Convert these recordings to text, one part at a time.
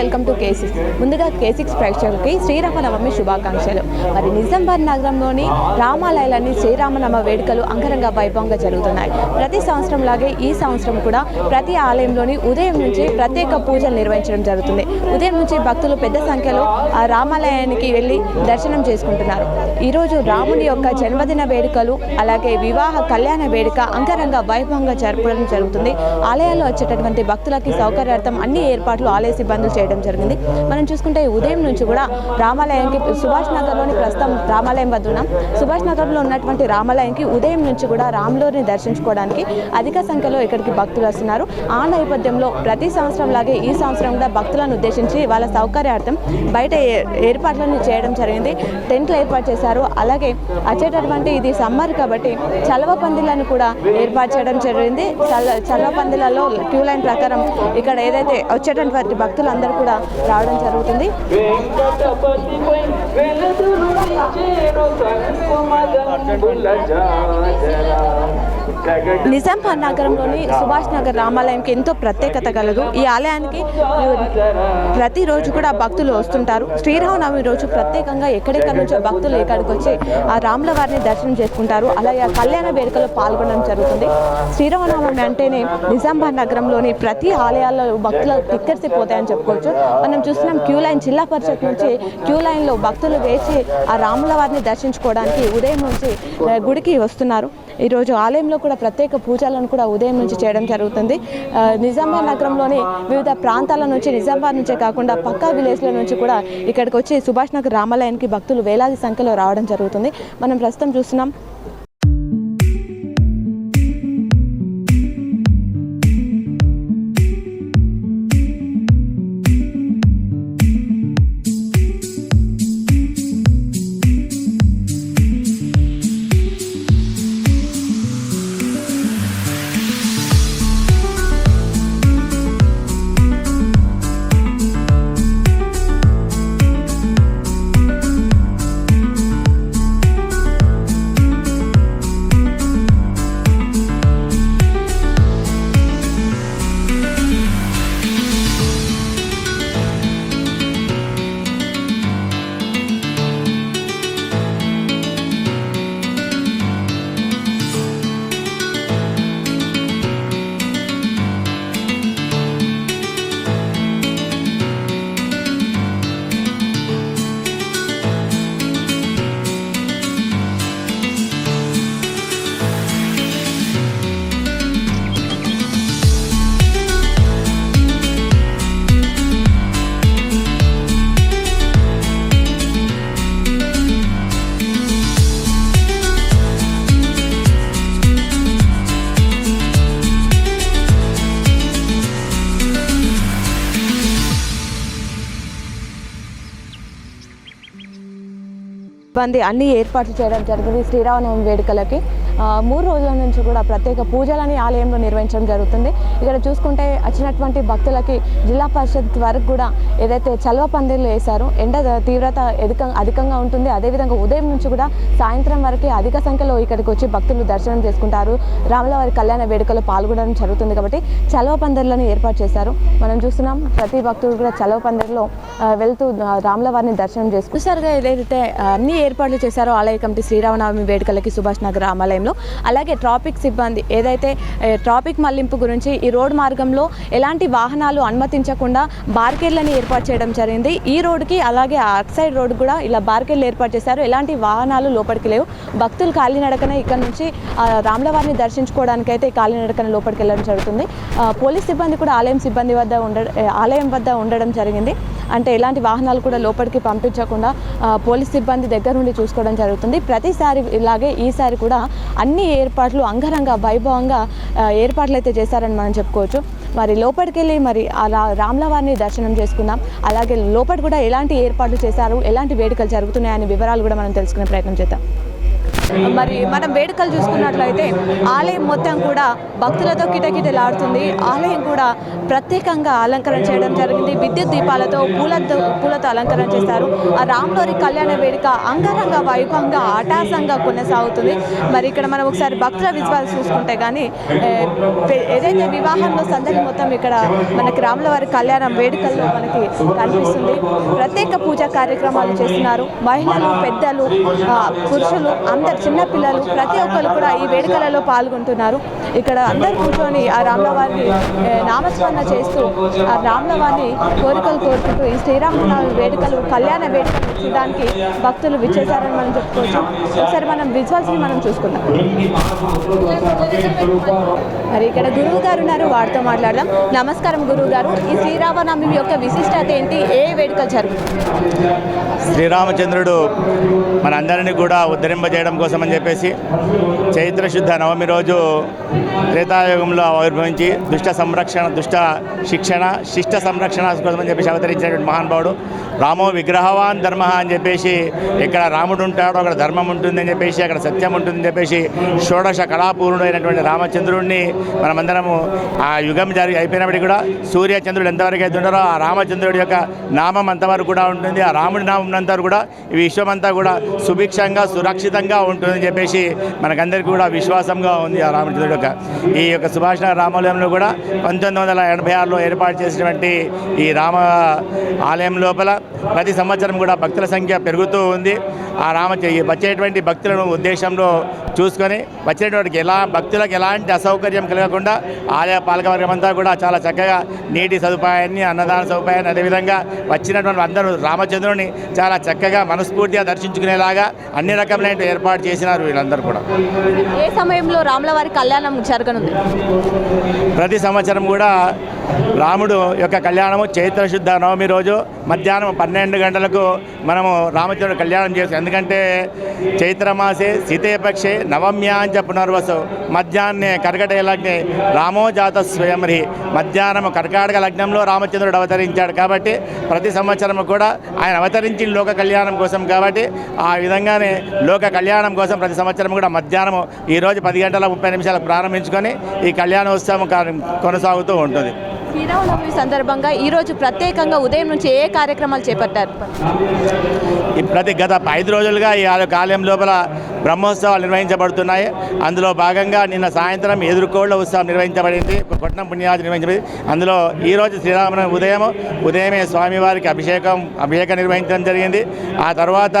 Welcome to K six ముందుగా కే six ప్రేక్షకులకి శ్రీరామనవమి శుభాకాంక్షలు. మరి నిజామాబాద్ నగరంలోని రామాలయాలన్నీ శ్రీరామనవ వేడుకలు అంగరంగ వైభవంగా జరుగుతున్నాయి. ప్రతి సంవత్సరం లాగే ఈ సంవత్సరం కూడా ప్రతి ఆలయంలోని ఉదయం నుంచి ప్రత్యేక పూజలు నిర్వహించడం జరుగుతుంది. ఉదయం నుంచి భక్తులు పెద్ద సంఖ్యలో ఆ రామాలయానికి వెళ్ళి దర్శనం చేసుకుంటున్నారు. ఈరోజు రాముని యొక్క జన్మదిన వేడుకలు అలాగే వివాహ కళ్యాణ వేడుక అంగరంగ వైభవంగా జరపడం జరుగుతుంది. ఆలయాల్లో వచ్చేటటువంటి భక్తులకి సౌకర్యార్థం అన్ని ఏర్పాట్లు ఆలయ సిబ్బందులు చేయడం జరిగింది. మనం చూసుకుంటే ఉదయం నుంచి కూడా రామాలయానికి సుభాష్ నగర్లోని ప్రస్తుతం రామాలయం వద్ద ఉన్నాం. సుభాష్ నగర్లో ఉన్నటువంటి రామాలయంకి ఉదయం నుంచి కూడా రాములోని దర్శించుకోవడానికి అధిక సంఖ్యలో ఇక్కడికి భక్తులు వస్తున్నారు. ఆ నేపథ్యంలో ప్రతి సంవత్సరం లాగే ఈ సంవత్సరం కూడా భక్తులను ఉద్దేశించి వాళ్ళ సౌకర్యార్థం బయట ఏర్పాట్లను చేయడం జరిగింది. టెంట్లు ఏర్పాటు చేశారు. అలాగే వచ్చేటటువంటి ఇది సమ్మర్ కాబట్టి చలవ పందిలను కూడా ఏర్పాటు చేయడం జరిగింది. చల్ల చలవ పందిలలో క్యూ లైన్ ప్రకారం ఇక్కడ ఏదైతే వచ్చేటటువంటి భక్తులందరూ కూడా రావడం జరుగుతుంది. వెంకటపతిపై వెలుతురు నగరంలోని సుభాష్ నగర్ రామాలయంకి ఎంతో ప్రత్యేకత కలదు. ఈ ఆలయానికి ప్రతిరోజు కూడా భక్తులు వస్తుంటారు. శ్రీరామనవమి రోజు ప్రత్యేకంగా ఎక్కడెక్కడి నుంచో భక్తులు ఇక్కడికి వచ్చి ఆ రాముల వారిని దర్శనం చేసుకుంటారు. అలాగే ఆ కళ్యాణ వేడుకలో పాల్గొనడం జరుగుతుంది. శ్రీరామనవమి అంటేనే నిజామాబాద్ నగరంలోని ప్రతి ఆలయాల్లో భక్తులు తిక్కరిసిపోతాయని చెప్పుకోవచ్చు. మనం చూస్తున్నాం క్యూ లైన్ జిల్లా పరిషత్ నుంచి క్యూ లైన్లో భక్తులు వేచి ఆ రాముల వారిని దర్శించుకోవడానికి ఉదయం నుంచి గుడికి వస్తున్నారు. ఈరోజు ఆలయంలో కూడా ప్రత్యేక పూజలను కూడా ఉదయం నుంచి చేయడం జరుగుతుంది. నిజామాబాద్ నగరంలోని వివిధ ప్రాంతాల నుంచి నిజామాబాద్ నుంచే కాకుండా పక్కా విలేజ్ల నుంచి కూడా ఇక్కడికి వచ్చి సుభాష్ నగర్ రామాలయానికి భక్తులు వేలాది సంఖ్యలో రావడం జరుగుతుంది. మనం ప్రస్తుతం చూస్తున్నాం. సిబ్బంది అన్ని ఏర్పాట్లు చేయడం జరిగింది. శ్రీరామనవమి వేడుకలకి మూడు రోజుల నుంచి కూడా ప్రత్యేక పూజలని ఆలయంలో నిర్వహించడం జరుగుతుంది. ఇక్కడ చూసుకుంటే వచ్చినటువంటి భక్తులకి జిల్లా పరిషత్ వరకు కూడా ఏదైతే చల్వ పందిర్లు వేశారో ఎండ తీవ్రత అధిక అధికంగా ఉంటుంది. అదేవిధంగా ఉదయం నుంచి కూడా సాయంత్రం వరకు అధిక సంఖ్యలో ఇక్కడికి వచ్చి భక్తులు దర్శనం చేసుకుంటారు. రాములవారి కళ్యాణ వేడుకలో పాల్గొనడం జరుగుతుంది కాబట్టి చలవ పందిర్లను ఏర్పాటు చేశారు. మనం చూస్తున్నాం ప్రతి భక్తుడు కూడా చలవ పందిర్లో వెళ్తూ రాములవారిని దర్శనం చేసుకుంటారుగా ఏదైతే అన్ని ఏర్పాట్లు చేశారో ఆలయ కమిటీ శ్రీరామనవమి వేడుకలకి సుభాష్ నగర్ టైంలో. అలాగే ట్రాఫిక్ సిబ్బంది ఏదైతే ట్రాఫిక్ మళ్ళింపు గురించి ఈ రోడ్ మార్గంలో ఎలాంటి వాహనాలు అనుమతించకుండా బార్కెట్లను ఏర్పాటు చేయడం జరిగింది. ఈ రోడ్డుకి అలాగే అట్ సైడ్ రోడ్ కూడా ఇలా బార్కెట్లు ఏర్పాటు చేశారు. ఎలాంటి వాహనాలు లోపలికి లేవు. భక్తులు కాలినడకన ఇక్కడ నుంచి రాములవారిని దర్శించుకోవడానికి అయితే కాలినడకన లోపలికి వెళ్ళడం జరుగుతుంది. పోలీస్ సిబ్బంది కూడా ఆలయం సిబ్బంది వద్ద ఉండ ఆలయం వద్ద ఉండడం జరిగింది. అంటే ఎలాంటి వాహనాలు కూడా లోపలికి పంపించకుండా పోలీస్ సిబ్బంది దగ్గర నుండి చూసుకోవడం జరుగుతుంది. ప్రతిసారి ఇలాగే ఈసారి కూడా అన్ని ఏర్పాట్లు అంగరంగ వైభవంగా ఏర్పాట్లు అయితే చేశారని మనం చెప్పుకోవచ్చు. మరి లోపలికి వెళ్ళి మరి ఆ రా- దర్శనం చేసుకుందాం. అలాగే లోపల కూడా ఎలాంటి ఏర్పాట్లు చేశారు ఎలాంటి వేడుకలు జరుగుతున్నాయనే వివరాలు కూడా మనం తెలుసుకునే ప్రయత్నం చేద్దాం. మరి మనం వేడుకలు చూసుకున్నట్లయితే ఆలయం మొత్తం కూడా భక్తులతో కిటకిటలాడుతుంది. ఆలయం కూడా ప్రత్యేకంగా అలంకరణ చేయడం జరిగింది. విద్యుత్ దీపాలతో పూలతో పూలతో అలంకరణ చేస్తారు ఆ రామ్లోరి కళ్యాణ వేడుక అంగరంగ వైభవంగా ఆటాసంగా కొనసాగుతుంది. మరి ఇక్కడ మనం ఒకసారి భక్తుల విజువల్ చూసుకుంటే కానీ ఏదైతే వివాహంలో సందడి మొత్తం ఇక్కడ మనకి రాముల వారి కళ్యాణం వేడుకల్లో మనకి కనిపిస్తుంది. ప్రత్యేక పూజా కార్యక్రమాలు చేస్తున్నారు. మహిళలు పెద్దలు పురుషులు అందరు చిన్నపిల్లలు ప్రతి ఒక్కరు కూడా ఈ వేడుకలలో పాల్గొంటున్నారు. ఇక్కడ అందరు కూర్చొని ఆ రామ్లవారిని నామస్మరణ చేస్తూ ఆ రామ్లవారిని కోరికలు కోరుకుంటూ ఈ శ్రీరామనవమి వేడుకలు కళ్యాణ వేడుకలు చూడడానికి భక్తులు విచ్చేశారని మనం చెప్పుకోవచ్చు. ఒకసారి మనం విజువల్స్ని మనం చూసుకుందాం. మరి ఇక్కడ గురువు గారు ఉన్నారు వారితో మాట్లాడదాం. నమస్కారం గురువు గారు. ఈ శ్రీరామనవమి యొక్క విశిష్టత ఏంటి? ఏ వేడుకలు జరుగుతుంది శ్రీరామచంద్రుడు మనందరినీ కూడా ఉద్ధరింపజేయడం కోసం అని చెప్పేసి చైత్ర శుద్ధ నవమి రోజు త్రేతాయుగంలో ఆవిర్భవించి దుష్ట సంరక్షణ దుష్ట శిక్షణ శిష్ట సంరక్షణ కోసం అని చెప్పేసి అవతరించినటువంటి మహానుభావుడు. రామో విగ్రహవాన్ ధర్మ అని చెప్పేసి ఇక్కడ రాముడు ఉంటాడో అక్కడ ధర్మం ఉంటుంది అని చెప్పేసి అక్కడ సత్యం ఉంటుందని చెప్పేసి షోడశ కళాపూర్ణుడు అయినటువంటి రామచంద్రుడిని మనమందరము ఆ యుగం జరిగి అయిపోయినప్పటికీ కూడా సూర్యచంద్రుడు ఎంతవరకు అయితే ఉన్నారో ఆ రామచంద్రుడి యొక్క నామం అంతవరకు కూడా ఉంటుంది. ఆ రాముడి నామం అంతా కూడా ఈ విశ్వం అంతా కూడా సుభిక్షంగా సురక్షితంగా ఉంటుందని చెప్పేసి మనకందరికీ కూడా విశ్వాసంగా ఉంది ఆ రామచంద్రుడు యొక్క. ఈ యొక్క సుభాష్ రామాలయంలో కూడా పంతొమ్మిది వందల ఎనభై ఆరులో ఏర్పాటు చేసినటువంటి ఈ రామ ఆలయం లోపల ప్రతి సంవత్సరం కూడా భక్తుల సంఖ్య పెరుగుతూ ఉంది. ఆ రామ వచ్చేటువంటి భక్తులను ఉద్దేశంలో చూసుకొని వచ్చేటువంటి ఎలా భక్తులకు ఎలాంటి అసౌకర్యం కలగకుండా ఆలయ పాలకవర్గం అంతా కూడా చాలా చక్కగా నీటి సదుపాయాన్ని అన్నదాన సదుపాయాన్ని అదేవిధంగా వచ్చినటువంటి అందరూ రామచంద్రుని చాలా చక్కగా మనస్ఫూర్తిగా దర్శించుకునేలాగా అన్ని రకములైన ఏర్పాటు చేసినారు వీళ్ళందరూ కూడా. ఏ సమయంలో రాముల వారి కళ్యాణం జరగనుంది? ప్రతి సంవత్సరం కూడా రాముడు యొక్క కళ్యాణము చైత్ర శుద్ధ నవమి రోజు మధ్యాహ్నం పన్నెండు గంటలకు మనము రామచంద్రుడు కళ్యాణం చేస్తాం ఎందుకంటే చైత్రమాసే సీతేపక్షే నవమ్యాంచ పునర్వసు మధ్యాహ్నే కర్కట లగ్నే రామో జాత స్వయంహి మధ్యాహ్నం కర్కాటక లగ్నంలో రామచంద్రుడు అవతరించాడు కాబట్టి ప్రతి సంవత్సరం కూడా ఆయన అవతరించి లోక కళ్యాణం కోసం కాబట్టి ఆ విధంగానే లోక కళ్యాణం కోసం ప్రతి సంవత్సరం కూడా మధ్యాహ్నం ఈరోజు పది గంటల ముప్పై నిమిషాలు ప్రారంభించుకొని ఈ కళ్యాణోత్సవం కొనసాగుతూ ఉంటుంది. శ్రీరామనవమి సందర్భంగా ఈరోజు ప్రత్యేకంగా ఉదయం నుంచి ఏ కార్యక్రమాలు చేపట్టారు? ప్రతి గత ఐదు రోజులుగా ఈ ఆలయం లోపల బ్రహ్మోత్సవాలు నిర్వహించబడుతున్నాయి. అందులో భాగంగా నిన్న సాయంత్రం ఎదుర్కోళ్ళ ఉత్సవం నిర్వహించబడింది. పట్నం పుణ్యాది నిర్వహించబడింది. అందులో ఈరోజు శ్రీరామనవమి ఉదయం ఉదయమే స్వామివారికి అభిషేకం అభిషేకం నిర్వహించడం జరిగింది. ఆ తర్వాత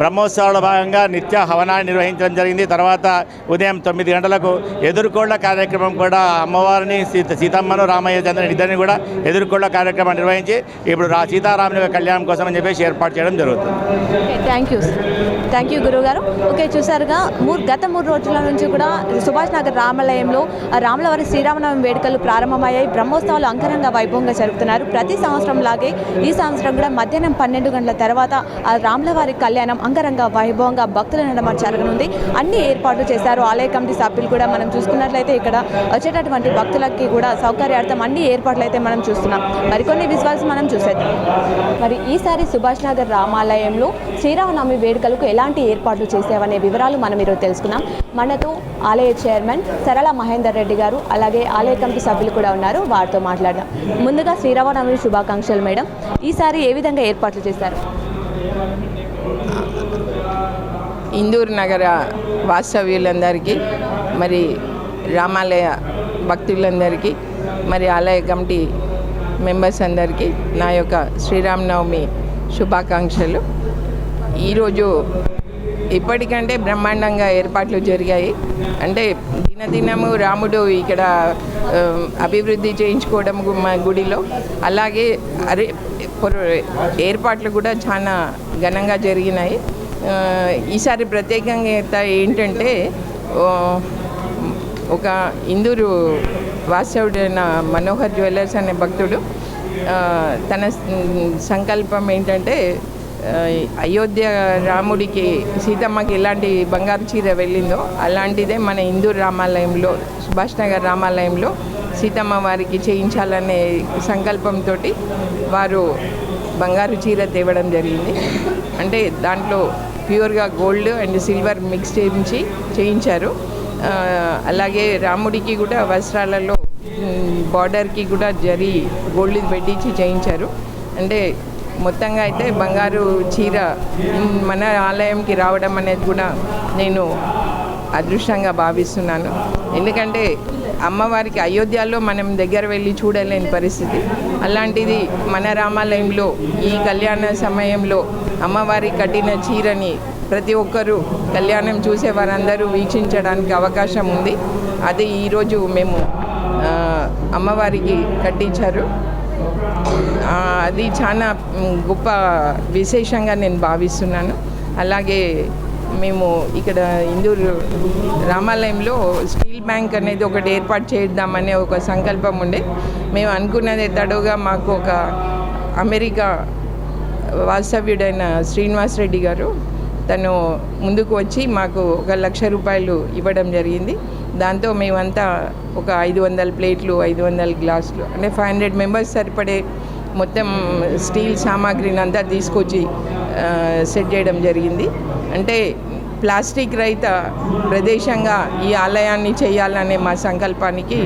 బ్రహ్మోత్సవాల భాగంగా నిత్య హవనాన్ని నిర్వహించడం జరిగింది. తర్వాత ఉదయం తొమ్మిది గంటలకు ఎదుర్కోళ్ళ కార్యక్రమం కూడా అమ్మవారిని సీత సీతమ్మను రామయ్య చంద్రని ఇద్దరిని కూడా ఎదుర్కొన్న కార్యక్రమం నిర్వహించి ఇప్పుడు రా సీతారాముని కళ్యాణం కోసం అని చెప్పేసి ఏర్పాటు చేయడం జరుగుతుంది. థ్యాంక్ యూ థ్యాంక్ యూ గురువు గారు ఓకే చూసారుగా మూడు గత మూడు రోజుల నుంచి కూడా సుభాష్ నగర్ రామాలయంలో రామలవారి శ్రీరామనవమి వేడుకలు ప్రారంభమయ్యాయి. బ్రహ్మోత్సవాలు అంకరంగా వైభవంగా జరుపుతున్నారు. ప్రతి సంవత్సరం లాగే ఈ సంవత్సరం కూడా మధ్యాహ్నం పన్నెండు గంటల తర్వాత రామలవారి కళ్యాణం అంగరంగ వైభవంగా భక్తుల నడమ జరగనుంది. అన్ని ఏర్పాట్లు చేశారు. ఆలయ కమిటీ సభ్యులు కూడా మనం చూసుకున్నట్లయితే ఇక్కడ వచ్చేటటువంటి భక్తులకి కూడా సౌకర్యార్థం అన్ని ఏర్పాట్లు అయితే మనం చూస్తున్నాం. మరికొన్ని విజువల్స్ మనం చూసేద్దాం. మరి ఈసారి సుభాష్ నగర్ రామాలయంలో శ్రీరామనవమి వేడుకలకు ఎలాంటి ఏర్పాట్లు చేసావనే వివరాలు మనం ఈరోజు తెలుసుకున్నాం మనతో ఆలయ చైర్మన్ సరళ మహేందర్ రెడ్డి గారు అలాగే ఆలయ కమిటీ సభ్యులు కూడా ఉన్నారు. వారితో మాట్లాడదాం. ముందుగా శ్రీరామనవమి శుభాకాంక్షలు మేడం. ఈసారి ఏ విధంగా ఏర్పాట్లు చేశారు? ఇందూరు నగర వాస్తవ్యులందరికీ మరి రామాలయ భక్తులందరికీ మరి ఆలయ కమిటీ మెంబర్స్ అందరికీ నా యొక్క శ్రీరామనవమి శుభాకాంక్షలు. ఈరోజు ఇప్పటికంటే బ్రహ్మాండంగా ఏర్పాట్లు జరిగాయి. అంటే దినదినము రాముడు ఇక్కడ అభివృద్ధి చేయించుకోవడం మా గుడిలో. అలాగే అరే ఏర్పాట్లు కూడా చాలా ఘనంగా జరిగినాయి. ఈసారి ప్రత్యేకంగా ఏంటంటే ఒక ఇందూరు వాసవుడైన మనోహర్ జ్యువెలర్స్ అనే భక్తుడు తన సంకల్పం ఏంటంటే అయోధ్య రాముడికి సీతమ్మకి ఎలాంటి బంగారు చీర వెళ్ళిందో అలాంటిదే మన హిందూ రామాలయంలో సుభాష్ నగర్ రామాలయంలో సీతమ్మ వారికి చేయించాలనే సంకల్పంతో వారు బంగారు చీర తేవడం జరిగింది. అంటే దాంట్లో ప్యూర్గా గోల్డ్ అండ్ సిల్వర్ మిక్స్ చేయించి చేయించారు. అలాగే రాముడికి కూడా వస్త్రాలలో బార్డర్కి కూడా జరి గోల్డ్ పెట్టించి చేయించారు. అంటే మొత్తంగా అయితే బంగారు చీర మన ఆలయంకి రావడం అనేది కూడా నేను అదృష్టంగా భావిస్తున్నాను. ఎందుకంటే అమ్మవారికి అయోధ్యలో మనం దగ్గర వెళ్ళి చూడలేని పరిస్థితి. అలాంటిది మన రామాలయంలో ఈ కళ్యాణ సమయంలో అమ్మవారి కట్టిన చీరని ప్రతి ఒక్కరూ కళ్యాణం చూసే వారందరూ వీక్షించడానికి అవకాశం ఉంది. అది ఈరోజు మేము అమ్మవారికి కట్టించారు. అది చాలా గొప్ప విశేషంగా నేను భావిస్తున్నాను. అలాగే మేము ఇక్కడ ఇందూరు రామాలయంలో స్టీల్ బ్యాంక్ అనేది ఒకటి ఏర్పాటు చేద్దామనే ఒక సంకల్పం ఉండే. మేము అనుకున్నది తడుగా మాకు ఒక అమెరికా వాస్తవ్యుడైన శ్రీనివాస్ రెడ్డి గారు తను ముందుకు వచ్చి మాకు ఒక లక్ష రూపాయలు ఇవ్వడం జరిగింది. దాంతో మేమంతా ఒక ఐదు వందల ప్లేట్లు ఐదు వందల గ్లాసులు అంటే ఫైవ్ హండ్రెడ్ మెంబర్స్ సరిపడే మొత్తం స్టీల్ సామాగ్రిని అంతా తీసుకొచ్చి సెట్ చేయడం జరిగింది. అంటే ప్లాస్టిక్ రహిత ప్రదేశంగా ఈ ఆలయాన్ని చేయాలనే మా సంకల్పానికి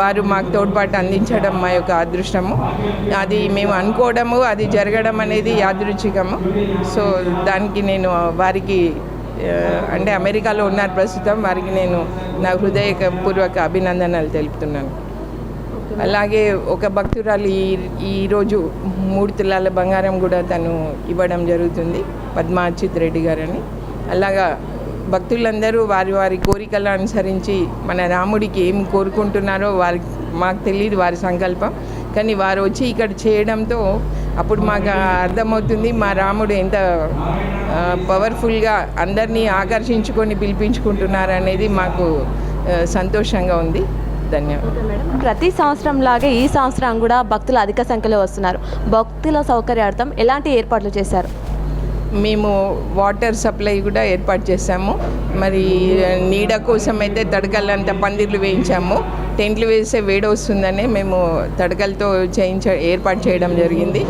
వారు మాకు తోడ్పాటు అందించడం మా యొక్క అదృష్టము. అది మేము అనుకోవడము అది జరగడం అనేది యాదృచ్ఛికము. సో దానికి నేను వారికి అంటే అమెరికాలో ఉన్నారు ప్రస్తుతం వారికి నేను నా హృదయపూర్వక అభినందనలు తెలుపుతున్నాను. అలాగే ఒక భక్తురాలు ఈ ఈరోజు మూడు తులాల బంగారం కూడా తను ఇవ్వడం జరుగుతుంది పద్మాచిత్ రెడ్డి గారని. అలాగా భక్తులందరూ వారి వారి కోరికలు అనుసరించి మన రాముడికి ఏం కోరుకుంటున్నారో వారికి మాకు తెలియదు వారి సంకల్పం. కానీ వారు వచ్చి ఇక్కడ చేయడంతో అప్పుడు మాకు అర్థమవుతుంది మా రాముడు ఎంత పవర్ఫుల్గా అందరినీ ఆకర్షించుకొని పిలిపించుకుంటున్నారు అనేది మాకు సంతోషంగా ఉంది. ధన్యవాదాలు. ప్రతి సంవత్సరం లాగే ఈ సంవత్సరం కూడా భక్తులు అధిక సంఖ్యలో వస్తున్నారు. భక్తుల సౌకర్యార్థం ఎలాంటి ఏర్పాట్లు చేశారు? మేము వాటర్ సప్లై కూడా ఏర్పాటు చేశాము. మరి నీడ కోసం అయితే తడకలంతా పందిర్లు వేయించాము. టెంట్లు వేస్తే వేడి వస్తుందని మేము తడకలతో చేయించ ఏర్పాటు చేయడం జరిగింది.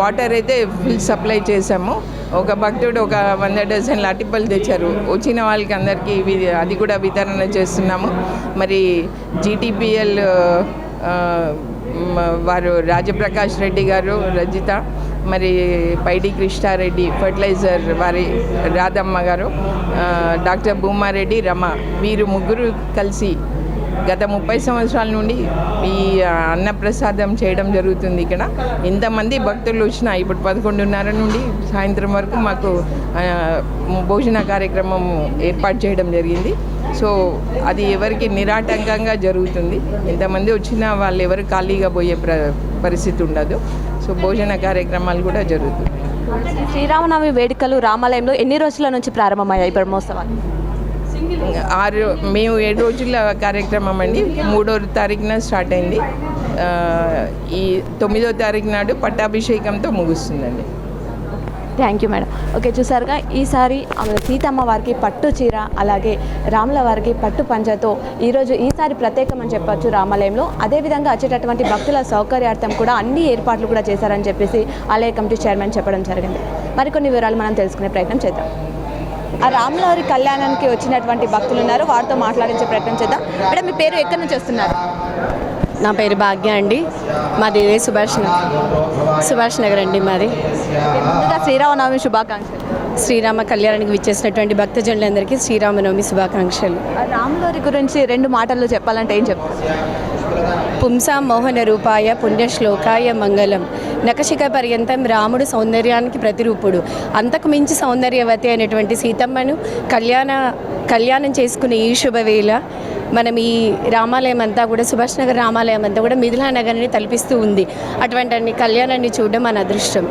వాటర్ అయితే ఫుల్ సప్లై చేశాము. ఒక భక్తుడు ఒక వంద డజన్ల అటిపళ్ళు తెచ్చారు. వచ్చిన వాళ్ళకి అందరికీ అది కూడా వితరణ చేస్తున్నాము. మరి జీటీపీఎల్ వారు రాజప్రకాష్ రెడ్డి గారు రజిత మరి పైడి కృష్ణారెడ్డి ఫర్టిలైజర్ వారి రాధమ్మ గారు డాక్టర్ భూమారెడ్డి రమ వీరు ముగ్గురు కలిసి గత ముప్పై సంవత్సరాల నుండి ఈ అన్నప్రసాదం చేయడం జరుగుతుంది ఇక్కడ. ఇంతమంది భక్తులు వచ్చినా ఇప్పుడు పదకొండున్నర నుండి సాయంత్రం వరకు మాకు భోజన కార్యక్రమం ఏర్పాటు చేయడం జరిగింది. సో అది ఎవరికి నిరాటంకంగా జరుగుతుంది. ఇంతమంది వచ్చినా వాళ్ళు ఎవరు ఖాళీగా పోయే పరిస్థితి ఉండదు. సో భోజన కార్యక్రమాలు కూడా జరుగుతుంది శ్రీరామనవమి వేడుకలు రామాలయంలో ఎన్ని రోజుల నుంచి ప్రారంభమయ్యాయి బ్రహ్మోత్సవాలు? ఆరు మేము ఏడు రోజుల కార్యక్రమం అండి. మూడో తారీఖున స్టార్ట్ అయింది. ఈ తొమ్మిదో తారీఖు నాడు పట్టాభిషేకంతో ముగుస్తుందండి. Thank you madam. ఓకే చూసారుగా ఈసారి ఆమె సీతమ్మ వారికి పట్టు చీర అలాగే రాముల వారికి పట్టు పంచతో ఈరోజు ఈసారి ప్రత్యేకం అని చెప్పొచ్చు రామాలయంలో. అదేవిధంగా వచ్చేటటువంటి భక్తుల సౌకర్యార్థం కూడా అన్ని ఏర్పాట్లు కూడా చేశారని చెప్పేసి ఆలయ కమిటీ చైర్మన్ చెప్పడం జరిగింది. మరికొన్ని వివరాలు మనం తెలుసుకునే ప్రయత్నం చేద్దాం. ఆ రాములవారి కళ్యాణానికి వచ్చినటువంటి భక్తులు ఉన్నారు. వారితో మాట్లాడించే ప్రయత్నం చేద్దాం. మేడం మీ పేరు ఎక్కడి నుంచి వస్తున్నారు? నా పేరు భాగ్య అండి. మాది ఇదే సుభాష్ నగర్. సుభాష్ నగర్ అండి మాది. ముందుగా శ్రీరామనవమి శుభాకాంక్షలు. శ్రీరామ కళ్యాణానికి విచ్చేసినటువంటి భక్తజనులందరికీ శ్రీరామనవమి శుభాకాంక్షలు. ఆ రాములవారి గురించి రెండు మాటల్లో చెప్పాలంటే ఏం చెప్తారు? పుంసా మోహన రూపాయ పుణ్యశ్లోకాయ మంగళం. నకశిక పర్యంతం రాముడు సౌందర్యానికి ప్రతిరూపుడు. అంతకు మించి సౌందర్యవతి అయినటువంటి సీతమ్మను కళ్యాణ కళ్యాణం చేసుకునే ఈ శుభవేళ మనం ఈ రామాలయం అంతా కూడా సుభాష్ నగర్ రామాలయం అంతా కూడా మిథిలా నగర్ని తలపిస్తూ ఉంది. అటువంటి కళ్యాణాన్ని చూడడం మన అదృష్టం.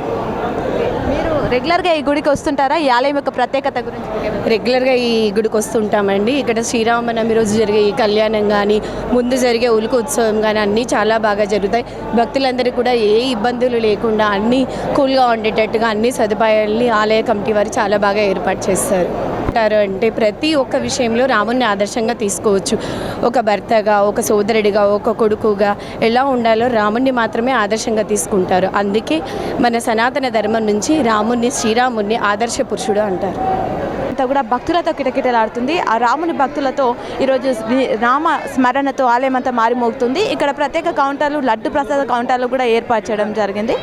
మీరు రెగ్యులర్గా ఈ గుడికి వస్తుంటారా? ఈ ఆలయం యొక్క ప్రత్యేకత గురించి రెగ్యులర్గా ఈ గుడికి వస్తుంటామండి. ఇక్కడ శ్రీరామనవమి రోజు జరిగే ఈ కళ్యాణం కానీ ముందు జరిగే ఉలుకు ఉత్సవం కానీ అన్నీ చాలా బాగా జరుగుతాయి. భక్తులందరికీ కూడా ఏ ఇబ్బందులు లేకుండా అన్నీ కూల్గా ఉండేటట్టుగా అన్ని సదుపాయాలని ఆలయ కమిటీ వారు చాలా బాగా ఏర్పాటు చేస్తారు. ఉంటారు అంటే ప్రతి ఒక్క విషయంలో రాముని ఆదర్శంగా తీసుకోవచ్చు. ఒక భర్తగా ఒక సోదరుడిగా ఒక కొడుకుగా ఎలా ఉండాలో రాముణ్ణి మాత్రమే ఆదర్శంగా తీసుకుంటారు. అందుకే మన సనాతన ధర్మం నుంచి రాముణ్ణి శ్రీరాముణ్ణి ఆదర్శ పురుషుడు అంటారు. అంతా కూడా భక్తులతో కిటకిటలాడుతుంది. ఆ రాముని భక్తులతో ఈరోజు రామ స్మరణతో ఆలయం అంతా మారిమోగుతుంది. ఇక్కడ ప్రత్యేక కౌంటర్లు లడ్డు ప్రసాద కౌంటర్లు కూడా ఏర్పాటు చేయడం జరిగింది.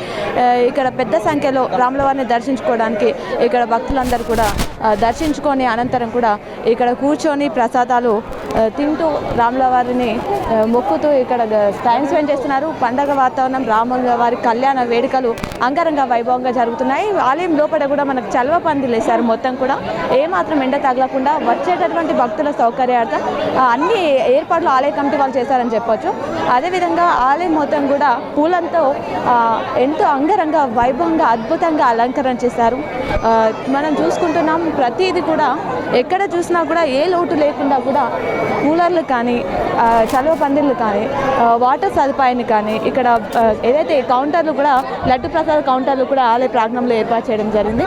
ఇక్కడ పెద్ద సంఖ్యలో రాముల వారిని దర్శించుకోవడానికి ఇక్కడ భక్తులందరూ కూడా ఆ, తీసుకొని అనంతరం కూడా ఇక్కడ కూర్చొని ప్రసాదాలు తింటూ రాముల వారిని మొక్కుతూ ఇక్కడ టైం స్పెండ్ చేస్తున్నారు. పండగ వాతావరణం రాముల వారి కళ్యాణ వేడుకలు అంగరంగ వైభవంగా జరుగుతున్నాయి. ఆలయం లోపల కూడా మనకు చలవ పందిలేశారు మొత్తం కూడా. ఏమాత్రం ఎండ తగలకుండా వచ్చేటటువంటి భక్తుల సౌకర్యార్థం అన్ని ఏర్పాట్లు ఆలయ కమిటీ వాళ్ళు చేశారని చెప్పొచ్చు. అదేవిధంగా ఆలయం మొత్తం కూడా పూలంతో ఎంతో అంగరంగ వైభవంగా అద్భుతంగా అలంకరణ చేశారు. మనం చూసుకుంటున్నాం ప్రతిదీ కూడా ఎక్కడ చూసినా కూడా ఏ లోటు లేకుండా కూడా కూలర్లు కానీ చలవ చలువ పందిళ్ళు కానీ వాటర్ సదుపాయాన్ని కానీ ఇక్కడ ఏదైతే కౌంటర్లు కూడా లడ్డు ప్రసాద్ కౌంటర్లు కూడా ఆలయ ప్రాంగణంలో ఏర్పాటు చేయడం జరిగింది.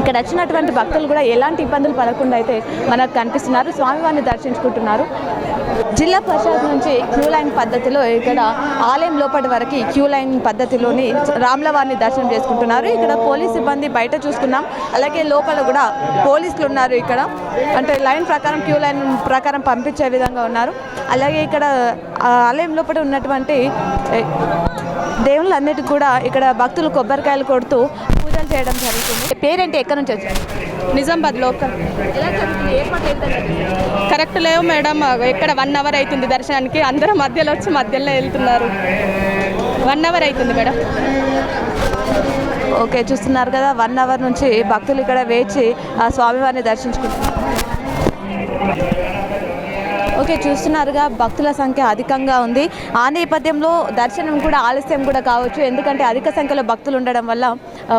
ఇక్కడ వచ్చినటువంటి భక్తులు కూడా ఎలాంటి ఇబ్బందులు పడకుండా అయితే మనకు కనిపిస్తున్నారు. స్వామివారిని దర్శించుకుంటున్నారు. జిల్లా పరిషత్ నుంచి క్యూ లైన్ పద్ధతిలో ఇక్కడ ఆలయం లోపటి వరకు క్యూ లైన్ పద్ధతిలోని రామ్లవారిని దర్శనం చేసుకుంటున్నారు. ఇక్కడ పోలీస్ సిబ్బంది బయట చూసుకున్నాం. అలాగే లోపల కూడా పోలీసులు ఉన్నారు ఇక్కడ. అంటే లైన్ ప్రకారం క్యూ లైన్ ప్రకారం పంపించే విధంగా ఉన్నారు. అలాగే ఇక్కడ ఆలయం లోపల ఉన్నటువంటి దేవుళ్ళన్నిటికీ కూడా ఇక్కడ భక్తులు కొబ్బరికాయలు కొడుతూ పూజలు చేయడం జరుగుతుంది. పేరేంటి? ఎక్కడి నుంచి వచ్చారు? నిజామాబాద్ లోకల్? కరెక్ట్ లేవు మేడం. ఇక్కడ వన్ అవర్ అవుతుంది దర్శనానికి. అందరూ మధ్యలో వచ్చి మధ్యలో వెళ్తున్నారు. వన్ అవర్ అవుతుంది మేడం. ఓకే చూస్తున్నారు కదా వన్ అవర్ నుంచి భక్తులు ఇక్కడ వేచి ఆ స్వామివారిని దర్శించుకుంటున్నారు. ఓకే చూస్తున్నారుగా భక్తుల సంఖ్య అధికంగా ఉంది. ఆ నేపథ్యంలో దర్శనం కూడా ఆలస్యం కూడా కావచ్చు. ఎందుకంటే అధిక సంఖ్యలో భక్తులు ఉండడం వల్ల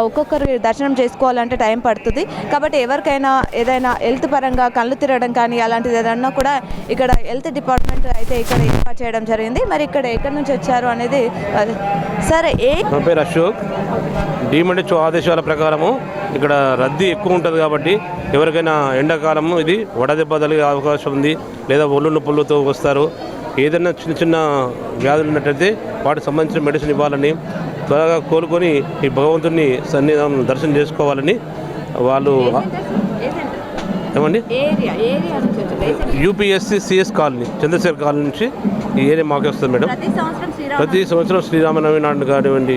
ఒక్కొక్కరు దర్శనం చేసుకోవాలంటే టైం పడుతుంది. కాబట్టి ఎవరికైనా ఏదైనా హెల్త్ పరంగా కళ్ళు తిరగడం కానీ అలాంటిది ఏదన్నా కూడా ఇక్కడ హెల్త్ డిపార్ట్మెంట్ అయితే ఇక్కడ ఏర్పాటు చేయడం జరిగింది. మరి ఇక్కడ ఎక్కడి నుంచి వచ్చారు అనేది సరే ఏ నా పేరు అశోక్. డిమండిచో ఆదేశాల ప్రకారము ఇక్కడ రద్దీ ఎక్కువ ఉంటుంది కాబట్టి ఎవరికైనా ఎండాకాలము ఇది వడదెబ్బ తగిలే అవకాశం ఉంది. లేదా ఒళ్ళు నొప్పులతో వస్తారు. ఏదైనా చిన్న చిన్న వ్యాధులు ఉన్నట్టయితే వాటికి సంబంధించిన మెడిసిన్ ఇవ్వాలని త్వరగా కోలుకొని ఈ భగవంతుని సన్నిధానం దర్శనం చేసుకోవాలని వాళ్ళు ఏమండి? UPSC CS colony Chandrashekar colony నుంచి ఈ ఏరియా మాకు వస్తుంది మేడం. ప్రతి సంవత్సరం శ్రీరామనవమి. నాడు కానివ్వండి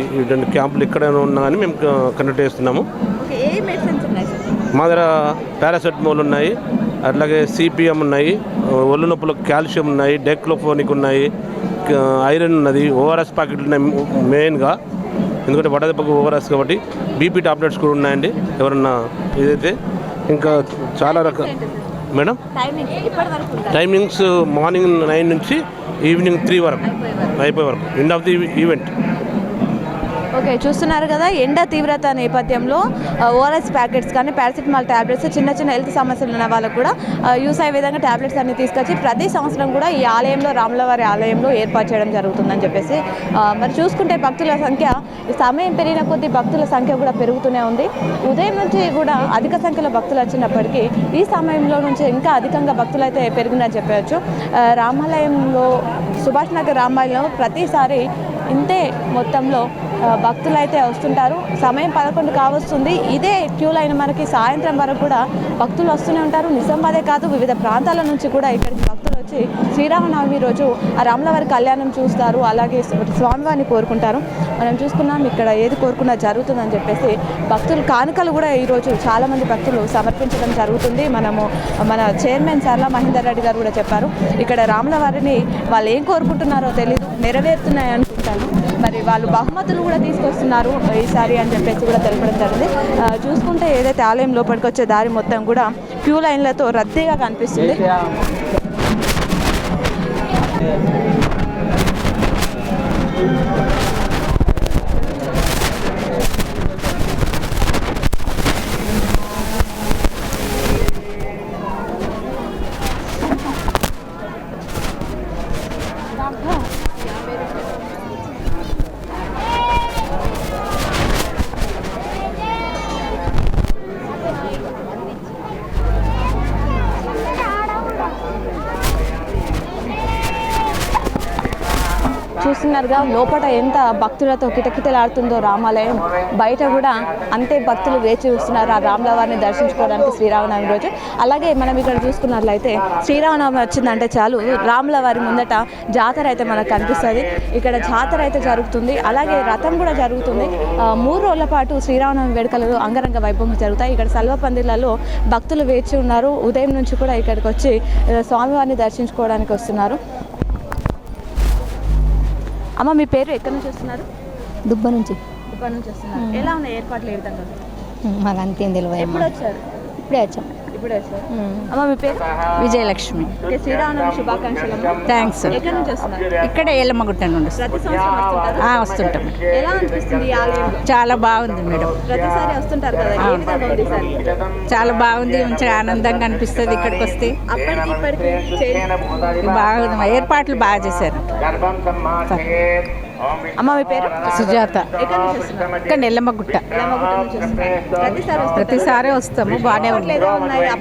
క్యాంపులు ఎక్కడైనా ఉన్నా కానీ మేము కండక్ట్ చేస్తున్నాము ఓకే, ఏ మెడిసిన్స్ ఉన్నాయి సార్ మా దగ్గర పారాసెటమాల్ ఉన్నాయి అట్లాగే సిపిఎం ఉన్నాయి ఒళ్ళు నొప్పులకు కాల్షియం ఉన్నాయి డెక్లోఫోనిక్ ఉన్నాయి ఐరన్ ఉన్నది ఓఆర్ఎస్ ప్యాకెట్లు ఉన్నాయి మెయిన్గా. ఎందుకంటే వడదెబ్బకు ఓఆర్ఎస్ కాబట్టి బీపీ టాబ్లెట్స్ కూడా ఉన్నాయండి ఎవరన్నా ఇదైతే ఇంకా చాలా రకాల మేడం? టైమింగ్స్ మార్నింగ్ నైన్ నుంచి ఈవినింగ్ త్రీ వరకు అయిపోయే వరకు. End of the event okay చూస్తున్నారు కదా ఎండ తీవ్రత నేపథ్యంలో ఓఆర్ఎస్ ప్యాకెట్స్ కానీ పారాసిటమాల్ టాబ్లెట్స్ చిన్న చిన్న హెల్త్ సమస్యలు ఉన్న వాళ్ళకు కూడా యూస్ అయ్యే విధంగా టాబ్లెట్స్ అన్ని తీసుకొచ్చి ప్రతి సంవత్సరం కూడా ఈ ఆలయంలో రాములవారి ఆలయంలో ఏర్పాటు చేయడం జరుగుతుందని చెప్పేసి మరి చూసుకుంటే భక్తుల సంఖ్య సమయం పెరిగిన కొద్దీ భక్తుల సంఖ్య కూడా పెరుగుతూనే ఉంది. ఉదయం నుంచి కూడా అధిక సంఖ్యలో భక్తులు వచ్చినప్పటికీ ఈ సమయంలో నుంచి ఇంకా అధికంగా భక్తులు అయితే పెరిగిందని చెప్పవచ్చు రామాలయంలో సుభాష్ నగర్ రామాలయంలో ప్రతిసారి ఇంతే మొత్తంలో భక్తులు అయితే వస్తుంటారు. సమయం పదకొండు కావస్తుంది. ఇదే క్యూ లైన్ మనకి సాయంత్రం వరకు కూడా భక్తులు వస్తూనే ఉంటారు. నిజామాబాదే కాదు వివిధ ప్రాంతాల నుంచి కూడా ఇక్కడికి భక్తులు వచ్చి శ్రీరామనవమి రోజు ఆ రాములవారి కళ్యాణం చూస్తారు. అలాగే స్వామివారిని కోరుకుంటారు. మనం చూసుకున్నాం ఇక్కడ ఏది కోరుకున్నా జరుగుతుందని చెప్పేసి భక్తులు కానుకలు కూడా ఈరోజు చాలామంది భక్తులు సమర్పించడం జరుగుతుంది. మనము మన చైర్మన్ సర్లా మహేందర్ రెడ్డి గారు కూడా చెప్పారు. ఇక్కడ రాముల వారిని వాళ్ళు ఏం కోరుకుంటున్నారో తెలియదు నెరవేరుతున్నాయని అనుకుంటాను మరి వాళ్ళు బహుమతులు కూడా తీసుకొస్తున్నారు ఈసారి అని చెప్పేసి కూడా తెలపడం జరిగింది. చూసుకుంటే ఏదైతే ఆలయం లోపలికి వచ్చే దారి మొత్తం కూడా క్యూ లైన్లతో రద్దీగా కనిపిస్తుంది. చూస్తున్నారుగా లోపల ఎంత భక్తులతో కిటకిటలాడుతుందో రామాలయం. బయట కూడా అంతే భక్తులు వేచి చూస్తున్నారు. ఆ రామలవారిని దర్శించుకోవడానికి శ్రీరామనవమి రోజు. అలాగే మనం ఇక్కడ చూసుకున్నట్లయితే శ్రీరామనవమి వచ్చిందంటే చాలు. రామలవారి ముందట జాతర అయితే మనకు కనిపిస్తుంది. ఇక్కడ జాతర అయితే జరుగుతుంది. అలాగే రథం కూడా జరుగుతుంది. ఆ, మూడు రోజుల పాటు శ్రీరామనవమి వేడుకలు అంగరంగ వైభవం జరుగుతాయి. ఇక్కడ సల్వ పందిర్లలో భక్తులు వేచి ఉన్నారు. ఉదయం నుంచి కూడా ఇక్కడికి వచ్చి స్వామివారిని దర్శించుకోవడానికి వస్తున్నారు. అమ్మ మీ పేరు ఎక్కడి నుంచి వస్తున్నారు? దుబ్బ నుంచి. ఇప్పటి నుంచి వస్తున్నారు. ఎలా ఉన్నాయి ఏర్పాట్లు ఏ విధంగా? మాకు అంతేం తెలియదు ఎప్పుడు వచ్చారు ఇప్పుడే వచ్చాం. ఇప్పుడే అమ్మ మీ పేరు? విజయలక్ష్మి. శ్రీరామనవమి శుభాకాంక్షలు. థ్యాంక్స్ ఎక్కడి నుంచి వస్తున్నారు? ఇక్కడే నుండి. ప్రతి సంవత్సరం వస్తుంటాం. ఎలా అనిపిస్తుంది చాలా బాగుంది మేడం. ప్రతిసారి వస్తుంటారు కదా ఏ విధంగా ఉంది ఈసారి చాలా బాగుంది మంచిగా ఆనందంగా అనిపిస్తుంది ఇక్కడికి వస్తే. అప్పటికి ఇప్పటికి బాగుంది ఏర్పాట్లు బాగా చేశారు. అమ్మ మీ పేరు? సుజాత. ఇక్కడ ఎల్లమ్మగుట్ట ప్రతిసారి వస్తాము బాగానే ఉన్నాయి?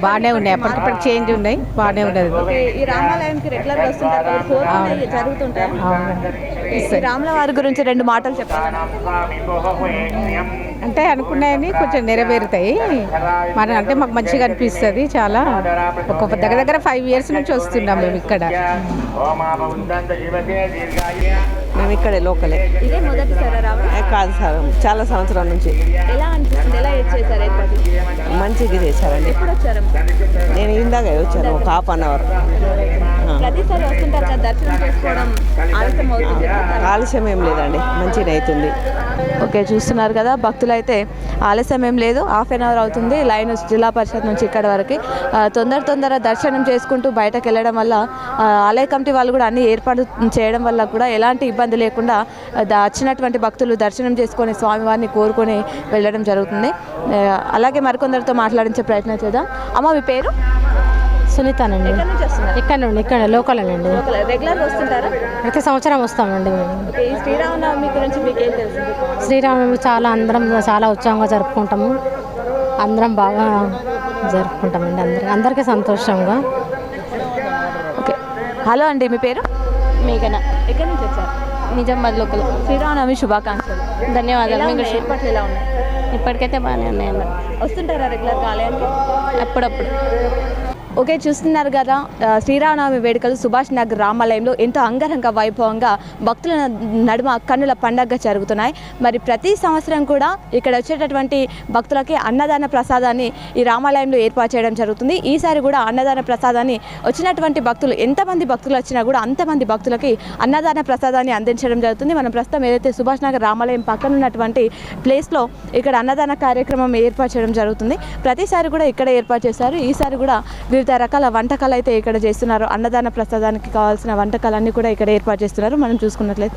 బాగానే ఉన్నాయి. అప్పటికప్పుడు చేంజ్ ఉన్నాయి బాగానే ఉన్నది ఈ రామాలయంకి వస్తుంటారు జరుగుతుంటాయి? రాముల వారి గురించి రెండు మాటలు చెప్పాలి. అంటే అనుకున్నాయని కొంచెం నెరవేరుతాయి. మన అంటే మాకు మంచిగా అనిపిస్తుంది చాలా. ఒక దగ్గర దగ్గర ఫైవ్ ఇయర్స్ నుంచి వస్తున్నాం మేము ఇక్కడ. మేము ఇక్కడే లోకలే. ఇదే మొదటిసారి కాదు సార్ చాలా సంవత్సరాల నుంచి. ఎలా అనిపిస్తుంది? ఎలా చేశారు ఏర్పాటు మంచిగా చేశారండి. నేను ఇందాక వచ్చాను ఒక హాఫ్ అన్ అవర్ ప్రతిసారి వస్తుంటారు కదా దర్శనం చేసుకోవడం ఆలస్యం అవుతుంది ఆలస్యం ఏం లేదండి మంచిగా అవుతుంది ఓకే చూస్తున్నారు కదా భక్తులు అయితే ఆలస్యం ఏం లేదు హాఫ్ అన్ అవర్ అవుతుంది లైన్ జిల్లా పరిషత్ నుంచి ఇక్కడ వరకు. తొందర తొందర దర్శనం చేసుకుంటూ బయటకు వెళ్ళడం వల్ల ఆలయ కమిటీ వాళ్ళు కూడా అన్ని ఏర్పాటు చేయడం వల్ల కూడా ఎలాంటి ఇబ్బంది లేకుండా వచ్చినటువంటి భక్తులు దర్శనం చేసుకొని స్వామివారిని కోరుకొని వెళ్ళడం జరుగుతుంది. అలాగే మరికొందరితో మాట్లాడించే ప్రయత్నం చేద్దాం. అమ్మ మీ పేరు? సునీతానండి. ఇక్కడ నుండి ఇక్కడ లోకలేనండి రెగ్యులర్ వస్తుంటారా? ప్రతి సంవత్సరం వస్తామండి మేము. ఓకే, ఈ శ్రీరామనవమి గురించి మీకు ఏం తెలుసు? శ్రీరామనవమి చాలా అందరం చాలా ఉత్సాహంగా జరుపుకుంటాము. అందరం బాగా జరుపుకుంటామండి అందరికి అందరికీ సంతోషంగా. ఓకే. హలో అండి మీ పేరు? మేఘన. ఎక్కడి నుంచి వచ్చారు? నిజామాబాద్ లోకల్. శ్రీరామనవమి శుభాకాంక్షలు. ధన్యవాదాలు. మీకు? ఏర్పాట్లు ఎలా ఉన్నాయి? ఇప్పటికైతే బాగానే ఉన్నాయండి. వస్తుంటారా రెగ్యులర్గా ఆలయానికి? అప్పుడప్పుడు. ఓకే చూస్తున్నారు కదా శ్రీరామనవమి వేడుకలు సుభాష్ నగర్ రామాలయంలో ఎంతో అంగరంగ వైభవంగా భక్తుల నడుమ కన్నుల పండగగా జరుగుతున్నాయి. మరి ప్రతి సంవత్సరం కూడా ఇక్కడ వచ్చేటటువంటి భక్తులకి అన్నదాన ప్రసాదాన్ని ఈ రామాలయంలో ఏర్పాటు చేయడం జరుగుతుంది. ఈసారి కూడా అన్నదాన ప్రసాదాన్ని వచ్చినటువంటి భక్తులు ఎంతమంది భక్తులు వచ్చినా కూడా అంతమంది భక్తులకి అన్నదాన ప్రసాదాన్ని అందించడం జరుగుతుంది. మనం ప్రస్తుతం ఏదైతే సుభాష్ నగర్ రామాలయం పక్కన ఉన్నటువంటి ప్లేస్లో ఇక్కడ అన్నదాన కార్యక్రమం ఏర్పాటు చేయడం జరుగుతుంది. ప్రతిసారి కూడా ఇక్కడ ఏర్పాటు చేశారు. ఈసారి కూడా వివిధ రకాల వంటకాలు అయితే ఇక్కడ చేస్తున్నారు. అన్నదాన ప్రసాదానికి కావాల్సిన వంటకాలన్నీ కూడా ఇక్కడ ఏర్పాటు చేస్తున్నారు. మనం చూసుకున్నట్లయితే.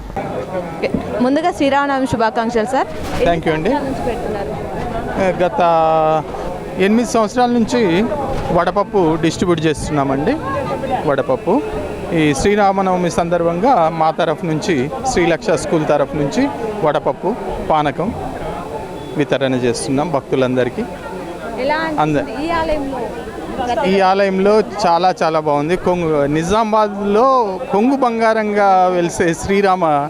ముందుగా శ్రీరామనవమి శుభాకాంక్షలు సార్. థ్యాంక్ యూ అండి. గత ఎనిమిది సంవత్సరాల నుంచి వడపప్పు డిస్ట్రిబ్యూట్ చేస్తున్నామండి. వడపప్పు. ఈ శ్రీరామనవమి సందర్భంగా మా తరఫు నుంచి శ్రీలక్ష స్కూల్ తరఫు నుంచి వడపప్పు పానకం వితరణ చేస్తున్నాం భక్తులందరికీ. ఎలా అంద అనిపిస్తుంది ఈ ఆలయంలో చాలా చాలా బాగుంది. కొంగు నిజామాబాద్లో కొంగు బంగారంగా వెలిసే శ్రీరామ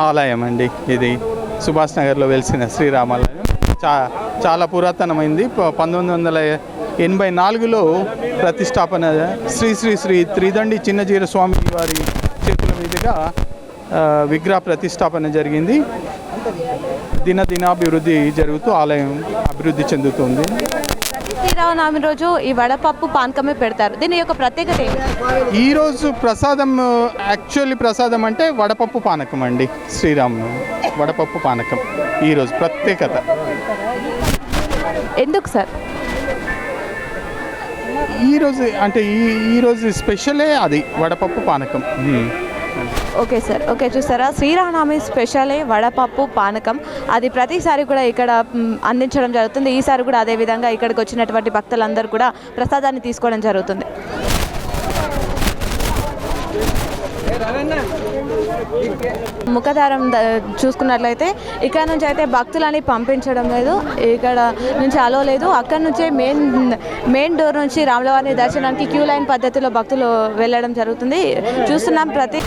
ఆలయం అండి ఇది. సుభాష్ నగర్లో వెలిసిన శ్రీరామాలయం చా చాలా పురాతనమైంది. ప- పంతొమ్మిది వందల ఎనభై నాలుగులో ప్రతిష్టాపన శ్రీ శ్రీ శ్రీ త్రిదండి చిన్నజీర స్వామి వారి చేతుల మీదుగా విగ్రహ ప్రతిష్టాపన జరిగింది. దినదినాభివృద్ధి జరుగుతూ ఆలయం అభివృద్ధి చెందుతుంది. శ్రీరామనవమి రోజు ఈ వడపప్పు పానకమే పెడతారు. దీని యొక్క ప్రత్యేకత ఏంటి ఈరోజు ప్రసాదం యాక్చువల్లీ ప్రసాదం అంటే వడపప్పు పానకం అండి. శ్రీరామును వడపప్పు పానకం ఈరోజు ప్రత్యేకత. ఎందుకు సార్? ఈరోజు అంటే ఈ ఈరోజు స్పెషలే అది వడపప్పు పానకం. Okay sir. ఓకే చూసారా? శ్రీరామనవమి స్పెషలే వడపప్పు పానకం. అది ప్రతిసారి కూడా ఇక్కడ అందించడం జరుగుతుంది. ఈసారి కూడా అదే విధంగా ఇక్కడికి వచ్చినటువంటి భక్తులందరూ కూడా ప్రసాదాన్ని తీసుకోవడం జరుగుతుంది. ముఖధారం చూసుకున్నట్లయితే ఇక్కడ నుంచి అయితే భక్తులని పంపించడం లేదు. ఇక్కడ నుంచి అలో లేదు. అక్కడ నుంచే మెయిన్ మెయిన్ డోర్ నుంచి రాములవారిని దర్శనానికి క్యూ లైన్ పద్ధతిలో భక్తులు వెళ్ళడం జరుగుతుంది. చూస్తున్నాం ప్రతి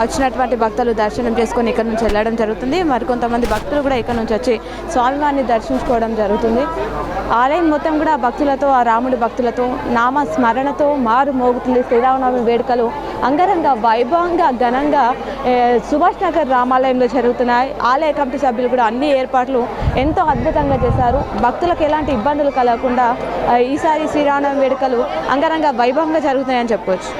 వచ్చినటువంటి భక్తులు దర్శనం చేసుకొని ఇక్కడ నుంచి వెళ్ళడం జరుగుతుంది. మరికొంతమంది భక్తులు కూడా ఇక్కడ నుంచి వచ్చి స్వామివారిని దర్శించుకోవడం జరుగుతుంది. ఆలయం మొత్తం కూడా భక్తులతో ఆ రాముడి భక్తులతో నామ స్మరణతో మారు మోగుతుంది శ్రీరామనవమి వేడుకలు అంగరంగ వైభవంగా ఘనంగా సుభాష్ నగర్ రామాలయంలో జరుగుతున్నాయి. ఆలయ కమిటీ సభ్యులు కూడా అన్ని ఏర్పాట్లు ఎంతో అద్భుతంగా చేశారు. భక్తులకు ఎలాంటి ఇబ్బందులు కలగకుండా ఈసారి శ్రీరామనవమి వేడుకలు అంగరంగ వైభవంగా జరుగుతున్నాయని చెప్పుకోవచ్చు.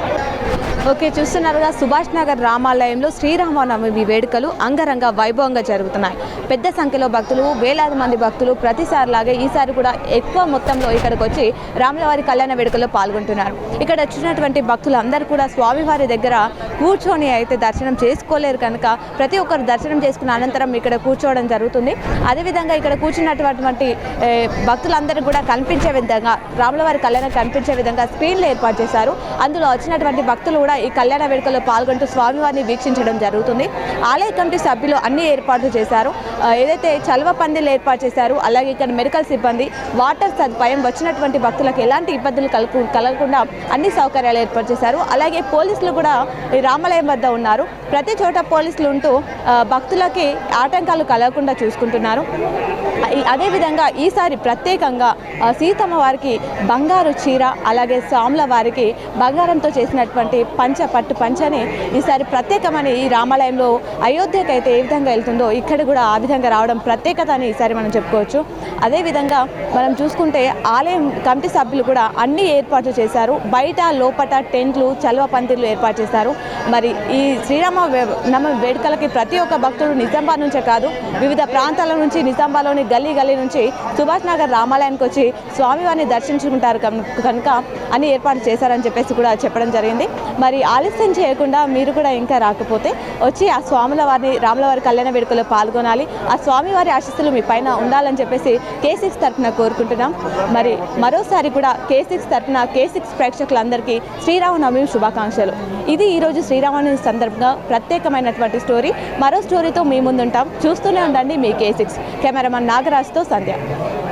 ఓకే చూస్తున్నారుగా సుభాష్ నగర్ రామాలయంలో శ్రీరామనవమి వేడుకలు అంగరంగ వైభవంగా జరుగుతున్నాయి. పెద్ద సంఖ్యలో భక్తులు వేలాది మంది భక్తులు ప్రతిసారిలాగే ఈసారి కూడా ఎక్కువ మొత్తంలో ఇక్కడికి వచ్చి రాములవారి కళ్యాణ వేడుకల్లో పాల్గొంటున్నారు. ఇక్కడ వచ్చినటువంటి భక్తులు అందరూ కూడా స్వామివారి దగ్గర కూర్చొని అయితే దర్శనం చేసుకోలేరు కనుక ప్రతి ఒక్కరు దర్శనం చేసుకున్న అనంతరం ఇక్కడ కూర్చోవడం జరుగుతుంది. అదేవిధంగా ఇక్కడ కూర్చున్నటువంటి భక్తులందరూ కూడా కనిపించే విధంగా రాములవారి కళ్యాణం కనిపించే విధంగా స్క్రీన్లు ఏర్పాటు చేశారు. అందులో వచ్చినటువంటి భక్తులు కూడా ఈ కళ్యాణ వేడుకలో పాల్గొంటూ స్వామివారిని వీక్షించడం జరుగుతుంది. ఆలయ కమిటీ సభ్యులు అన్ని ఏర్పాట్లు చేశారు. ఏదైతే చలవ పందిలు ఏర్పాటు చేశారు అలాగే ఇక్కడ మెడికల్ సిబ్బంది వాటర్ సదుపాయం వచ్చినటువంటి భక్తులకు ఎలాంటి ఇబ్బందులు కలుగు కలగకుండా అన్ని సౌకర్యాలు ఏర్పాటు చేశారు. అలాగే పోలీసులు కూడా ఈ రామాలయం వద్ద ఉన్నారు. ప్రతి చోట పోలీసులు ఉంటూ భక్తులకి ఆటంకాలు కలగకుండా చూసుకుంటున్నారు. అదేవిధంగా ఈసారి ప్రత్యేకంగా సీతమ్మ వారికి బంగారు చీర అలాగే సాముల వారికి బంగారంతో చేసినటువంటి పంచ పట్టు పంచని ఈసారి ప్రత్యేకమని ఈ రామాలయంలో అయోధ్యకి అయితే ఏ విధంగా వెళ్తుందో ఇక్కడ కూడా ఆ విధంగా రావడం ప్రత్యేకత అని ఈసారి మనం చెప్పుకోవచ్చు. అదేవిధంగా మనం చూసుకుంటే ఆలయం కమిటీ సభ్యులు కూడా అన్ని ఏర్పాట్లు చేశారు. బయట లోపట టెంట్లు చల్వ పందిర్లు ఏర్పాటు చేశారు. మరి ఈ శ్రీరామ వే- వేడుకలకి ప్రతి ఒక్క భక్తుడు నిజామాబాద్ నుంచే కాదు వివిధ ప్రాంతాల నుంచి నిజామాబాద్లోని గల్లీ గల్లీ నుంచి సుభాష్ నగర్ రామాలయానికి వచ్చి స్వామివారిని దర్శించుకుంటారు కనుక అన్ని ఏర్పాట్లు చేశారని చెప్పేసి కూడా చెప్పడం జరిగింది. మరి ఆలస్యం చేయకుండా మీరు కూడా ఇంకా రాకపోతే వచ్చి ఆ స్వాముల వారిని రాములవారి కళ్యాణ వేడుకలో పాల్గొనాలి. ఆ స్వామివారి ఆశీస్సులు మీ పైన ఉండాలని చెప్పేసి కేసీక్స్ తరఫున కోరుకుంటున్నాం. మరి మరోసారి కూడా కేసీక్స్ తరఫున కేసిక్స్ ప్రేక్షకులందరికీ శ్రీరామనవమి శుభాకాంక్షలు. ఇది ఈరోజు శ్రీరామనవమి సందర్భంగా ప్రత్యేకమైనటువంటి స్టోరీ. మరో స్టోరీతో మీ ముందుంటాం. చూస్తూనే ఉండండి మీ కేసిక్స్ కెమెరామన్ నాగరాజ్తో సంధ్య.